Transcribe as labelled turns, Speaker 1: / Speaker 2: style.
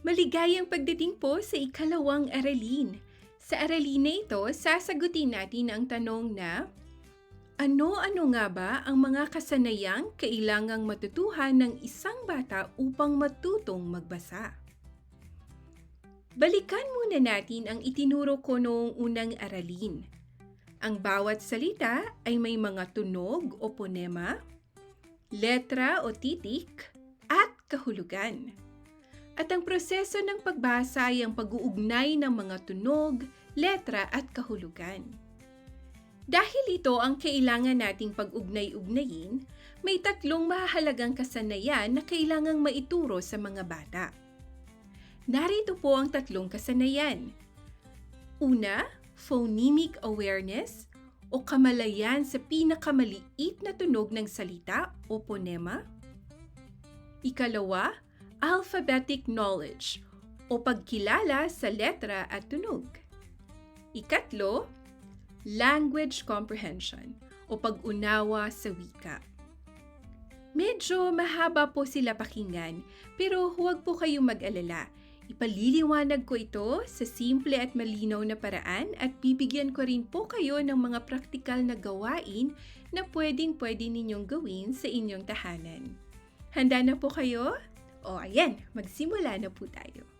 Speaker 1: Maligayang pagdating po sa ikalawang aralin. Sa aralin na ito, sasagutin natin ang tanong na ano-ano nga ba ang mga kasanayang kailangang matutuhan ng isang bata upang matutong magbasa? Balikan muna natin ang itinuro ko noong unang aralin. Ang bawat salita ay may mga tunog o ponema, letra o titik, at kahulugan. At ang proseso ng pagbasa ay ang pag-uugnay ng mga tunog, letra at kahulugan. Dahil ito ang kailangan nating pag-ugnay-ugnayin, may tatlong mahalagang kasanayan na kailangang maituro sa mga bata. Narito po ang tatlong kasanayan. Una, phonemic awareness o kamalayan sa pinakamaliit na tunog ng salita o ponema. Ikalawa, alphabetic knowledge o pagkilala sa letra at tunog. Ikatlo, language comprehension o pag-unawa sa wika. Medyo mahaba po sila pakinggan pero huwag po kayong mag-alala. Ipaliliwanag ko ito sa simple at malinaw na paraan at bibigyan ko rin po kayo ng mga praktikal na gawain na pwedeng pwede ninyong gawin sa inyong tahanan. Handa na po kayo? O ayan, magsimula na po tayo.